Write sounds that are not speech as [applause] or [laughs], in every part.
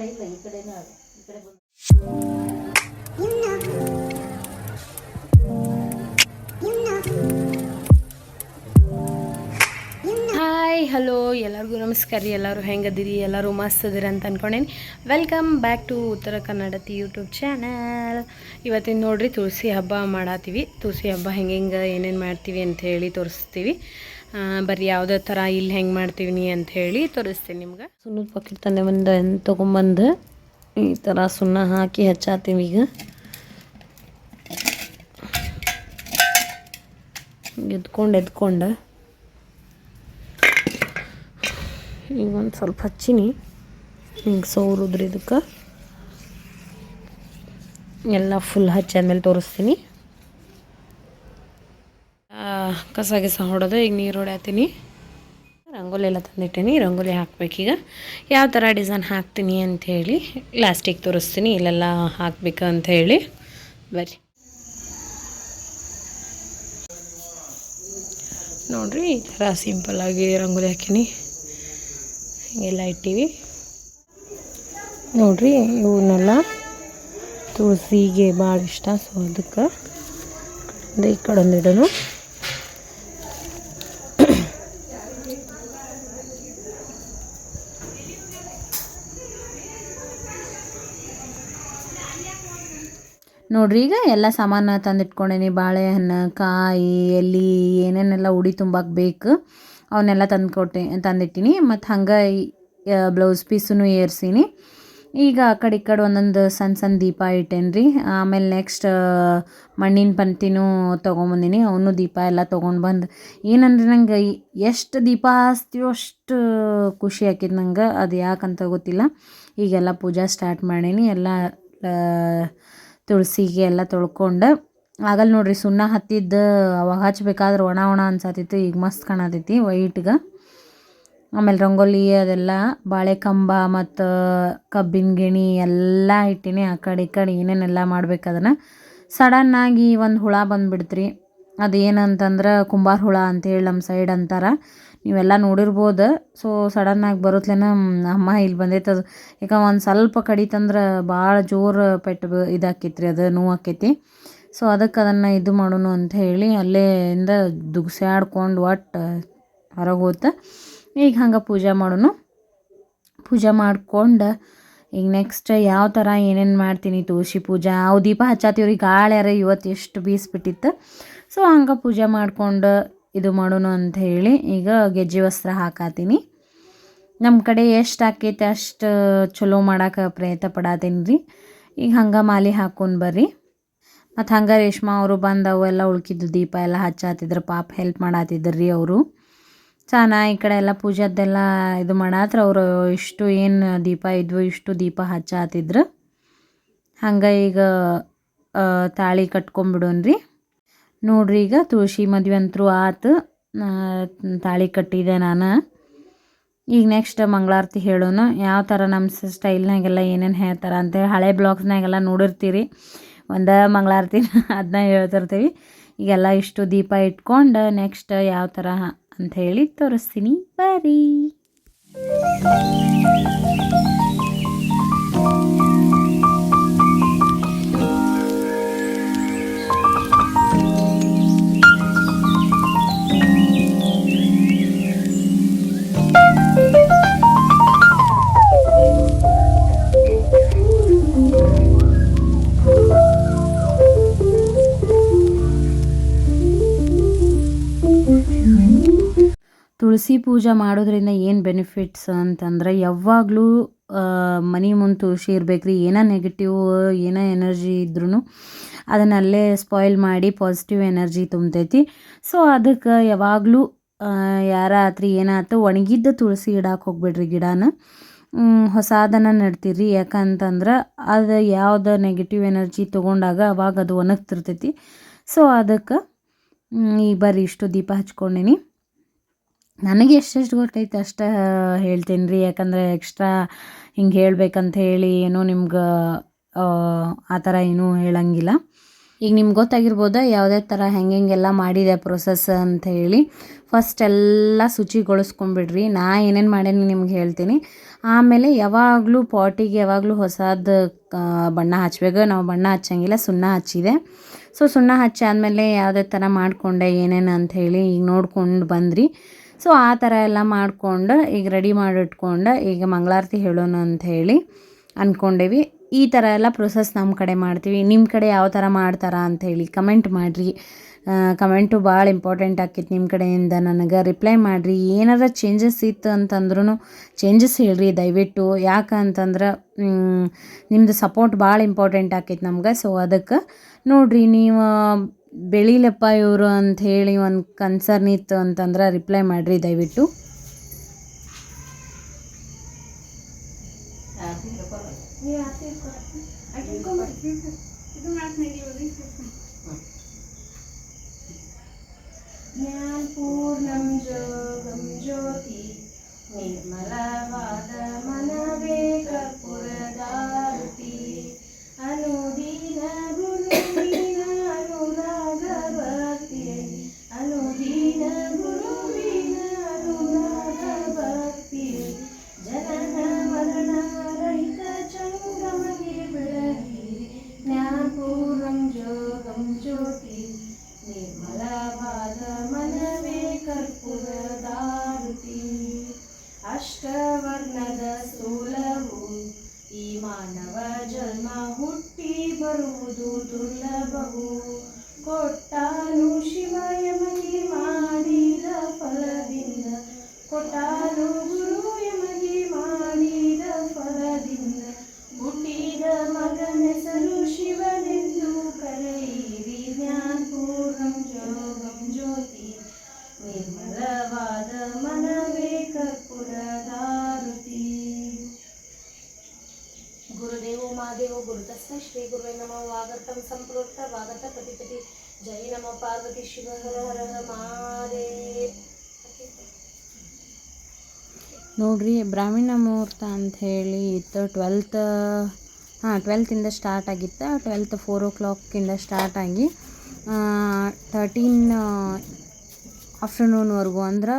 ಕಡೆ ಇಲ್ಲ ಈ ಕಡೆನೂ ಅದು ಹಾಯ್ ಹಲೋ ಎಲ್ಲರಿಗೂ ನಮಸ್ಕಾರ ರೀ, ಎಲ್ಲರೂ ಹೆಂಗದಿರಿ, ಎಲ್ಲರೂ ಮಸ್ತ್ ಅದಿರಿ ಅಂತ ಅಂದ್ಕೊಂಡೇನಿ ವೆಲ್ಕಮ್ ಬ್ಯಾಕ್ ಟು ಉತ್ತರ ಕನ್ನಡತಿ ಯೂಟ್ಯೂಬ್ ಚಾನಲ್ ಇವತ್ತಿನ ನೋಡ್ರಿ ತುಳಸಿ ಹಬ್ಬ ಮಾಡತ್ತೀವಿ ತುಳಸಿ ಹಬ್ಬ ಹೆಂಗೆ ಹೆಂಗೆ ಏನೇನು ಮಾಡ್ತೀವಿ ಅಂತ ಹೇಳಿ ತೋರಿಸ್ತೀವಿ. ಆ, ಬರ್ರಿ ಯಾವುದೇ ಥರ ಇಲ್ಲಿ ಹೆಂಗೆ ಮಾಡ್ತೀವಿ ಅಂತ ಹೇಳಿ ತೋರಿಸ್ತೀನಿ ನಿಮ್ಗೆ. ಸುಣ್ಣದ ಪಾಕಿಟ್ ತಂದೆ ಒಂದು ತೊಗೊಂಬಂದು ಈ ಥರ ಸುಣ್ಣ ಹಾಕಿ ಹಚ್ಚಾತೀವಿ ಈಗ. ಎದ್ಕೊಂಡು ಎದ್ಕೊಂಡು ಈಗ ಒಂದು ಸ್ವಲ್ಪ ಹಚ್ಚಿನಿ. ಹಿಂಗೆ ಸೌರುದ್ರಿ ಇದಕ್ಕೆ. ಎಲ್ಲ ಫುಲ್ ಹಚ್ಚಾದ್ಮೇಲೆ ತೋರಿಸ್ತೀನಿ ಆ, ಕಸ ಗಿಸ ಹೊಡೆದು ಈಗ ನೀರು ಹೊಡ್ಯಾತೀನಿ. ರಂಗೋಲಿ ಎಲ್ಲ ತಂದಿಟ್ಟೀನಿ, ರಂಗೋಲಿ ಹಾಕಬೇಕೀಗ ಯಾವ ಥರ ಡಿಸೈನ್ ಹಾಕ್ತೀನಿ ಅಂಥೇಳಿ ಲಾಸ್ಟಿಗೆ ತೋರಿಸ್ತೀನಿ, ಇಲ್ಲೆಲ್ಲ ಹಾಕಬೇಕು ಅಂತ ಹೇಳಿ ಬರ್ರಿ. ನೋಡಿರಿ ಈ ಥರ ಸಿಂಪಲ್ಲಾಗಿ ರಂಗೋಲಿ ಹಾಕೀನಿ ಹಿಂಗೆಲ್ಲ ಇಟ್ಟೀವಿ. ನೋಡ್ರಿ ಇವನ್ನೆಲ್ಲ ತುಳಸಿಗೆ ಭಾಳ ಇಷ್ಟ, ಸೊ ಅದಕ್ಕೆ ಈ ಕಡೆ ಒಂದು ನೋಡ್ರಿ, ಈಗ ಎಲ್ಲ ಸಾಮಾನು ತಂದಿಟ್ಕೊಂಡೇನಿ. ಬಾಳೆಹಣ್ಣು, ಕಾಯಿ ಎಲ್ಲಿ ಏನೇನೆಲ್ಲ ಉಡಿ ತುಂಬಕ್ಕೆ ಬೇಕು, ಅವನ್ನೆಲ್ಲ ತಂದು ಕೊಟ್ಟೆ ತಂದಿಟ್ಟಿನಿ. ಮತ್ತು ಹಂಗೆ ಬ್ಲೌಸ್ ಪೀಸನ್ನು ಏರ್ಸೀನಿ. ಈಗ ಆ ಕಡೆ ಈ ಕಡೆ ಒಂದೊಂದು ಸಣ್ಣ ಸಣ್ಣ ದೀಪ ಇಟ್ಟೇನಿ ರೀ ಆಮೇಲೆ ನೆಕ್ಸ್ಟ್ ಮಣ್ಣಿನ ಪಂತಿನೂ ತೊಗೊಂಬಂದಿನಿ. ಅವನು ದೀಪ ಎಲ್ಲ ತೊಗೊಂಡು ಬಂದು. ಏನಂದ್ರೆ ನಂಗೆ ಎಷ್ಟು ದೀಪ ಹಚ್ತೀವೋ ಅಷ್ಟು ಖುಷಿ ಆಕೈತೆ ನಂಗೆ. ಅದು ಯಾಕಂತ ಗೊತ್ತಿಲ್ಲ. ಈಗೆಲ್ಲ ಪೂಜಾ ಸ್ಟಾರ್ಟ್ ಮಾಡೀನಿ. ಎಲ್ಲ ತುಳಸಿಗೆ ಎಲ್ಲ ತೊಳ್ಕೊಂಡು. ಆಗಲ್ಲ ನೋಡ್ರಿ ಸುಣ್ಣ ಹತ್ತಿದ್ದು ಅವಾಗ ಹಚ್ಬೇಕಾದ್ರೆ ಒಣ ಒಣ ಅನ್ಸತ್ತಿತ್ತು ಈಗ ಮಸ್ತ್ ಕಾಣತೈತಿ. ವೈಟ್ಗೆ ಆಮೇಲೆ ರಂಗೋಲಿ ಅದೆಲ್ಲ ಬಾಳೆ ಕಂಬ ಮತ್ತು ಕಬ್ಬಿನ ಗಿಣಿ ಎಲ್ಲ ಇಟ್ಟಿನಿ. ಆ ಕಡೆ ಈ ಕಡೆ ಏನೇನೆಲ್ಲ ಮಾಡ್ಬೇಕು ಅದನ್ನು. ಸಡನ್ನಾಗಿ ಒಂದು ಹುಳ ಬಂದುಬಿಡ್ತ್ರಿ. ಅದು ಏನಂತಂದ್ರೆ ಕುಂಬಾರ ಹುಳ ಅಂತೇಳಿ ನಮ್ಮ ಸೈಡ್ ಅಂತಾರೆ. ನೀವೆಲ್ಲ ನೋಡಿರ್ಬೋದು. ಸೊ ಸಡನ್ನಾಗಿ ಬರುತ್ತಲೇನ ಅಮ್ಮ ಇಲ್ಲಿ ಬಂದೈತೆ ಅದು. ಈಗ ಒಂದು ಸ್ವಲ್ಪ ಕಡಿತಂದ್ರೆ ಭಾಳ ಜೋರು ಪೆಟ್ಟು ಇದಾಕೈತ್ರಿ, ಅದು ನೋವು ಆಕೈತಿ ಸೊ ಅದಕ್ಕೆ ಅದನ್ನು ಇದು ಮಾಡೋಣ ಅಂತ ಹೇಳಿ ಅಲ್ಲೇ ಇಂದ ದುಗ್ಸಾಡ್ಕೊಂಡು ಒಟ್ಟು ಹೊರಗೆ ಹೋತ ಈಗ ಹಂಗೆ ಪೂಜೆ ಮಾಡೋನು. ಪೂಜೆ ಮಾಡ್ಕೊಂಡು ಈಗ ನೆಕ್ಸ್ಟ್ ಯಾವ ಥರ ಏನೇನು ಮಾಡ್ತೀನಿ ತುಳಸಿ ಪೂಜಾ, ಅವು ದೀಪ ಹಚ್ಚಾತೀವ್ರಿ ಗಾಳ್ಯಾರ ಇವತ್ತು ಎಷ್ಟು ಬೀಸ್ಬಿಟ್ಟಿತ್ತು. ಸೊ ಹಂಗೆ ಪೂಜೆ ಮಾಡ್ಕೊಂಡು ಇದು ಮಾಡೋಣ ಅಂತ ಹೇಳಿ ಈಗ ಗೆಜ್ಜೆ ವಸ್ತ್ರ ಹಾಕಾತೀನಿ. ನಮ್ಮ ಕಡೆ ಎಷ್ಟು ಆಕೈತೆ ಅಷ್ಟು ಚಲೋ ಮಾಡೋಕೆ ಪ್ರಯತ್ನ ಪಡಾತೀನಿ ರೀ. ಈಗ ಹಂಗೆ ಮಾಲೆ ಹಾಕೊಂಡು ಬರ್ರಿ. ಮತ್ತು ಹಂಗೆ ರೇಷ್ಮಾ ಅವರು ಬಂದು ಅವೆಲ್ಲ ಉಳ್ಕಿದ್ದು ದೀಪ ಎಲ್ಲ ಹಚ್ಚಾತಿದ್ರು ಪಾಪ ಹೆಲ್ಪ್ ಮಾಡಾತಿದ್ರು ರೀ ಅವರು. ಚಾನ ಈ ಕಡೆ ಎಲ್ಲ ಪೂಜಾದ್ದೆಲ್ಲ ಇದು ಮಾಡಾತ್ರ. ಅವರು ಇಷ್ಟು ಏನು ದೀಪ ಇದ್ವು, ಇಷ್ಟು ದೀಪ ಹಚ್ಚಾತಿದ್ರು. ಹಂಗೆ ಈಗ ತಾಳಿ ಕಟ್ಕೊಂಬಿಡೋನ್ರಿ. ನೋಡ್ರಿ ಈಗ ತುಳಸಿ ಮದುವೆ ಅಂತರೂ ಆತು. ತಾಳಿ ಕಟ್ಟಿದೆ ನಾನು. ಈಗ ನೆಕ್ಸ್ಟ್ ಮಂಗಳಾರತಿ ಹೇಳೋನು, ಯಾವ ಥರ ನಮ್ಮ ಸ್ಟೈಲ್ನಾಗೆಲ್ಲ ಏನೇನು ಹೇಳ್ತಾರೆ ಅಂತೇಳಿ ಹಳೆ ಬ್ಲಾಗ್ಸ್ನಾಗೆಲ್ಲ ನೋಡಿರ್ತೀರಿ. ಒಂದು ಮಂಗಳಾರತಿನ [laughs] ಅದನ್ನ ಹೇಳ್ತಿರ್ತೀವಿ. ಈಗೆಲ್ಲ ಇಷ್ಟು ದೀಪ ಇಟ್ಕೊಂಡು ನೆಕ್ಸ್ಟ್ ಯಾವ ಥರ ಅಂತ ಹೇಳಿ ತೋರಿಸ್ತೀನಿ. ಬರ್ರಿ. ತುಳಸಿ ಪೂಜೆ ಮಾಡೋದ್ರಿಂದ ಏನು ಬೆನಿಫಿಟ್ಸ್ ಅಂತಂದ್ರೆ ಯಾವಾಗಲೂ ಮನೆ ಮುಂದೆ ತುಳಸಿ ಇರ್ಬೇಕು ರೀ ಏನೋ ನೆಗೆಟಿವ್ ಏನೋ ಎನರ್ಜಿ ಇದ್ರೂ ಅದನ್ನ ಅಲ್ಲೇ ಸ್ಪಾಯ್ಲ್ ಮಾಡಿ ಪಾಸಿಟಿವ್ ಎನರ್ಜಿ ತುಂಬತೈತಿ. ಸೊ ಅದಕ್ಕೆ ಯಾವಾಗಲೂ ಯಾರ ಆತ್ರಿ ಏನಾಯ್ತು ಒಣಗಿದ್ದ ತುಳಸಿ ಇಡಕ್ಕೆ ಹೋಗ್ಬೇಡ್ರಿ ಗಿಡನ. ಹೊಸದನ್ನ ನೆಡ್ತೀರಿ. ಯಾಕಂತಂದ್ರೆ ಅದು ಯಾವ್ದು ನೆಗೆಟಿವ್ ಎನರ್ಜಿ ತೊಗೊಂಡಾಗ ಅವಾಗ ಅದು ಒಣಗ್ತಿರ್ತೈತಿ. ಸೊ ಅದಕ್ಕೆ ಈ ಬರ್ರಿ ಇಷ್ಟು ದೀಪ ಹಚ್ಕೊಂಡೀನಿ. ನನಗೆ ಎಷ್ಟೆಷ್ಟು ಗೊತ್ತೈತೆ ಅಷ್ಟು ಹೇಳ್ತೀನಿ ರೀ. ಯಾಕಂದರೆ ಎಕ್ಸ್ಟ್ರಾ ಹಿಂಗೆ ಹೇಳ್ಬೇಕಂತ ಹೇಳಿ ಏನೋ ನಿಮ್ಗೆ, ಆ ಥರ ಏನೂ ಹೇಳಂಗಿಲ್ಲ. ಈಗ ನಿಮ್ಗೆ ಗೊತ್ತಾಗಿರ್ಬೋದು ಯಾವುದೇ ಥರ ಹೆಂಗೆ ಹೆಂಗೆಲ್ಲ ಮಾಡಿದೆ ಪ್ರೊಸೆಸ್ ಅಂತ ಹೇಳಿ. ಫಸ್ಟ್ ಎಲ್ಲ ಶುಚಿಗೊಳಿಸ್ಕೊಂಬಿಡ್ರಿ ನಾ ಏನೇನು ಮಾಡೇನಿ ನಿಮ್ಗೆ ಹೇಳ್ತೀನಿ. ಆಮೇಲೆ ಯಾವಾಗಲೂ ಪಾಟಿಗೆ ಯಾವಾಗಲೂ ಹೊಸದು ಬಣ್ಣ ಹಚ್ಚಬೇಕು ನಾವು ಬಣ್ಣ ಹಚ್ಚಂಗಿಲ್ಲ, ಸುಣ್ಣ ಹಚ್ಚಿದೆ. ಸೊ ಸುಣ್ಣ ಹಚ್ಚಿ ಆದಮೇಲೆ ಯಾವುದೇ ಥರ ಮಾಡಿಕೊಂಡೆ ಏನೇನು ಅಂತ ಹೇಳಿ ಈಗ ನೋಡ್ಕೊಂಡು ಬಂದ್ರಿ. ಸೊ ಆ ಥರ ಎಲ್ಲ ಮಾಡ್ಕೊಂಡು ಈಗ ರೆಡಿ ಮಾಡಿಟ್ಕೊಂಡು ಈಗ ಮಂಗಳಾರತಿ ಹೇಳೋಣ ಅಂತ ಹೇಳಿ ಅಂದ್ಕೊಂಡೇವಿ ಈ ಥರ ಎಲ್ಲ ಪ್ರೊಸೆಸ್ ನಮ್ಮ ಕಡೆ ಮಾಡ್ತೀವಿ. ನಿಮ್ಮ ಕಡೆ ಯಾವ ಥರ ಮಾಡ್ತಾರ ಅಂತ ಹೇಳಿ ಕಮೆಂಟ್ ಮಾಡಿರಿ. ಕಮೆಂಟು ಭಾಳ ಇಂಪಾರ್ಟೆಂಟ್ ಆಕಿತ್ತು ನಿಮ್ಮ ಕಡೆಯಿಂದ. ನನಗೆ ರಿಪ್ಲೈ ಮಾಡಿರಿ. ಏನಾರ ಚೇಂಜಸ್ ಇತ್ತು ಅಂತಂದ್ರೂ ಚೇಂಜಸ್ ಹೇಳ್ರಿ ದಯವಿಟ್ಟು. ಯಾಕಂತಂದ್ರೆ ನಿಮ್ಮದು ಸಪೋರ್ಟ್ ಭಾಳ ಇಂಪಾರ್ಟೆಂಟ್ ಆಕೈತಿ ನಮ್ಗೆ. ಸೊ ಅದಕ್ಕೆ ನೋಡಿರಿ, ನೀವು ಬೆಳಿಲಪ್ಪ ಇವರು ಅಂತ ಹೇಳಿ ಒಂದು ಕನ್ಸರ್ನ್ ಇತ್ತು ಅಂತಂದ್ರೆ ರಿಪ್ಲೈ ಮಾಡಿರಿ ದಯವಿಟ್ಟು. ಜ್ಞಾನಪೂರ್ಣಂ ಜೋಗಂ ಜ್ಯೋತಿ ನಿರ್ಮಲವಾದ ಮನವೇ ಕರ್ಪುರದಾರುತಿ ಮಾನವ ಜನ್ಮ ಹುಟ್ಟಿ ಬರುವುದು ದುರ್ಲಭವು. ಕೊಟ್ಟಾನು ಶಿವ ಯಮಗೆ ಮಾಡಿದ ಫಲದಿಂದ. ಕೊಟ್ಟಾನು ಗುರು ಯಮಗೆ ಮಾಡಿದ ಫಲದಿಂದ. ಹುಟ್ಟಿದ ಮಗನೆಸರು ಶಿವನೆಂದು ಕರೆಯಿರಿ ಜ್ಞಾನಪೂರ್ಣಂ ಜೋಗಂ ಜ್ಯೋತಿ. ನಿರ್ಮಲವಾದ ಮನವೇ ವಾಗರ್ತಂ ಪತಿ ಜೈ ನಮ ಪಾರ್ವತಿ ಶಿವ ಹರ ಹರ ನೋಡ್ರಿ, ಬ್ರಾಹ್ಮಣ ಮುಹೂರ್ತ ಅಂತ ಹೇಳಿ ಇತ್ತು. ಟ್ವೆಲ್ತ್ ಹಾಂ ಟ್ವೆಲ್ತಿಂದ ಸ್ಟಾರ್ಟ್ ಆಗಿತ್ತು. ಟ್ವೆಲ್ತ್ ಫೋರ್ ಓ ಕ್ಲಾಕಿಂದ ಸ್ಟಾರ್ಟ್ ಆಗಿ ತರ್ಟೀನ್ ಆಫ್ಟರ್ನೂನ್ವರೆಗೂ ಅಂದ್ರೆ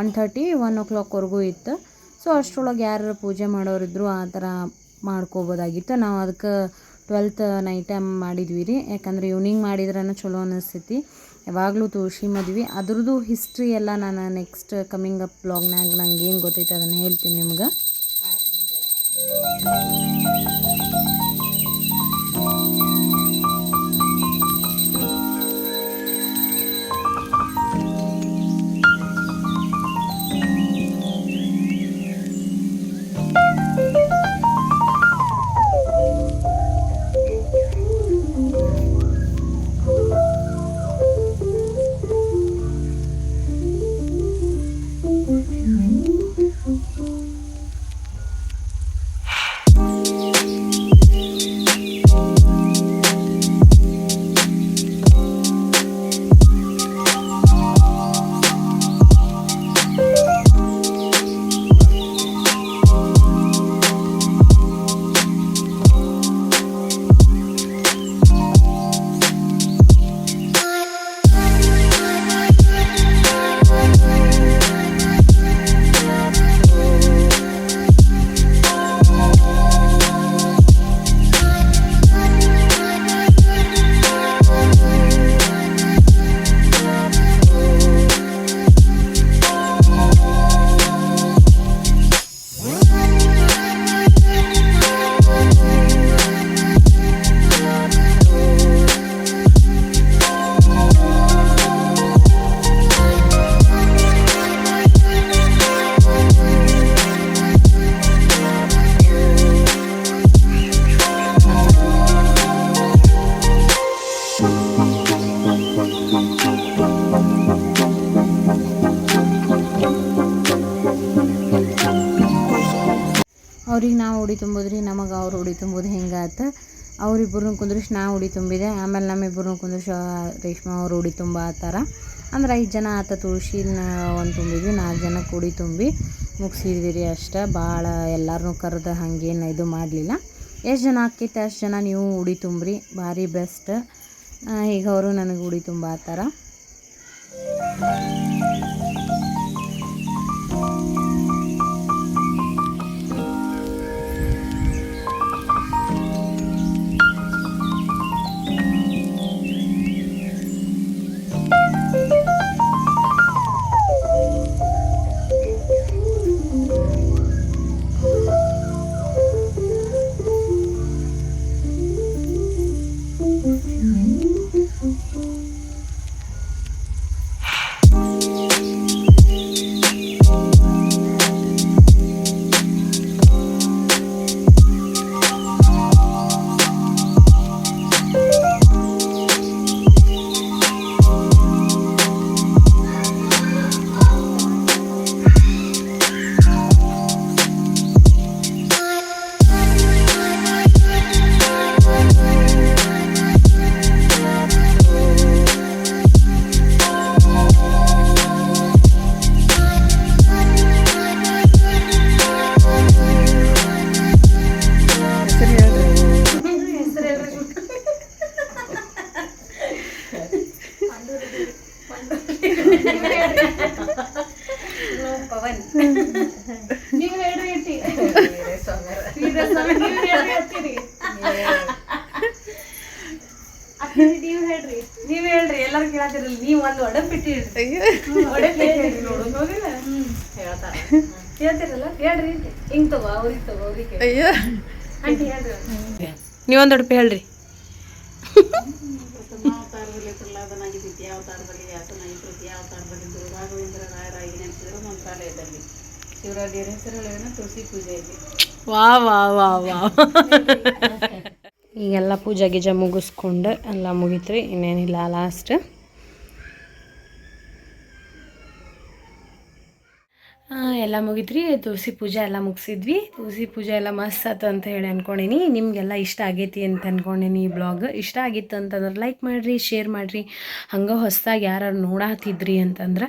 ಒನ್ ಥರ್ಟಿ ಒನ್ ಓ ಕ್ಲಾಕ್ವರೆಗೂ ಇತ್ತು. ಸೊ ಅಷ್ಟರೊಳಗೆ ಯಾರು ಪೂಜೆ ಮಾಡೋರಿದ್ರು ಆ ಥರ ಮಾಡ್ಕೋಬೋದಾಗಿತ್ತು. ನಾವು ಅದಕ್ಕೆ ಟ್ವೆಲ್ತ್ ನೈಟ ಮಾಡಿದ್ವಿ ರೀ. ಯಾಕಂದ್ರೆ ಇವ್ನಿಂಗ್ ಮಾಡಿದ್ರೂ ಚಲೋ ಅನಿಸ್ತೈತಿ ಯಾವಾಗಲೂ ತುಳಸಿ ಮದ್ವೆ. ಅದ್ರದ್ದು ಹಿಸ್ಟ್ರಿ ಎಲ್ಲ ನಾನು ನೆಕ್ಸ್ಟ್ ಕಮಿಂಗ್ ಅಪ್ ಬ್ಲಾಗ್ನಾಗ ನಂಗೆ ಏನು ಗೊತ್ತೈತೆ ಅದನ್ನು ಹೇಳ್ತೀನಿ ನಿಮ್ಗೆ. ಉಡಿ ತುಂಬೋದ್ರಿ, ನಮಗೆ ಅವ್ರು ಉಡಿ ತುಂಬೋದು ಹೆಂಗಾತ ಅವ್ರಿಬ್ಬರನ್ನ ಕುಂದ್ರಿಸಿ ನಾ ಉಡಿ ತುಂಬಿದೆ, ಆಮೇಲೆ ನಮ್ಮಿಬ್ಬರನ್ನ ಕುಂದ್ರಿಸಿ ರೇಷ್ಮಾ ಅವ್ರು ಉಡಿ ತುಂಬ ಆತಾರ. ಅಂದ್ರೆ ಐದು ಜನ ಆತ ತುಳಸಿನ ಒಂದು ತುಂಬಿದ್ವಿ, ನಾಲ್ಕು ಜನಕ್ಕೆ ಉಡಿ ತುಂಬಿ ಮುಗಿಸಿದ್ವಿ ರೀ ಅಷ್ಟೇ. ಭಾಳ ಎಲ್ಲರನ್ನೂ ಕರೆದು ಹಾಗೇನು ಇದು ಮಾಡಲಿಲ್ಲ. ಎಷ್ಟು ಜನ ಆಕೈತೆ, ಅಷ್ಟು ಜನ ನೀವು ಉಡಿ ತುಂಬ್ರಿ, ಭಾರಿ ಬೆಸ್ಟ್. ಈಗ ಅವರು ನನಗೆ ಉಡಿ ತುಂಬ ಆತಾರ. ಹೆಸರು ಹೇಳಿದ್ರೆ ತುಳಸಿ ಹೇಳ್ರಿ ವಾ ವಾ ವಾ ವಾ ಈಗೆಲ್ಲ ಪೂಜೆ ಗೀಜೆ ಮುಗಿಸ್ಕೊಂಡು ಎಲ್ಲ ಮುಗೀತ್ರಿ ಇನ್ನೇನಿಲ್ಲ ಲಾಸ್ಟ್ ಎಲ್ಲ ಮುಗಿದ್ರಿ ತುಳಸಿ ಪೂಜೆ ಎಲ್ಲ ಮುಗಿಸಿದ್ವಿ. ತುಳಸಿ ಪೂಜೆ ಎಲ್ಲ ಮಸ್ತ್ ಆತು ಅಂತ ಹೇಳಿ ಅಂದ್ಕೊಂಡೀನಿ ನಿಮಗೆಲ್ಲ ಇಷ್ಟ ಆಗೈತಿ ಅಂತ ಅನ್ಕೊಂಡೀನಿ ಈ ಬ್ಲಾಗ್. ಇಷ್ಟ ಆಗಿತ್ತು ಅಂತಂದ್ರೆ ಲೈಕ್ ಮಾಡಿರಿ ಶೇರ್ ಮಾಡಿರಿ. ಹಂಗೆ ಹೊಸ್ದಾಗಿ ಯಾರು ನೋಡಾತಿದ್ರಿ ಅಂತಂದ್ರೆ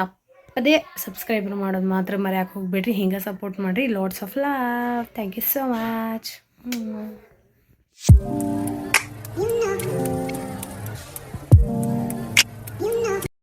ತಪ್ಪದೇ ಸಬ್ಸ್ಕ್ರೈಬರ್ ಮಾಡೋದು ಮಾತ್ರ ಮರ್ಯಾಕೆ ಹೋಗ್ಬೇಡ್ರಿ. ಹಿಂಗೆ ಸಪೋರ್ಟ್ ಮಾಡಿರಿ. Lots of love thank you so much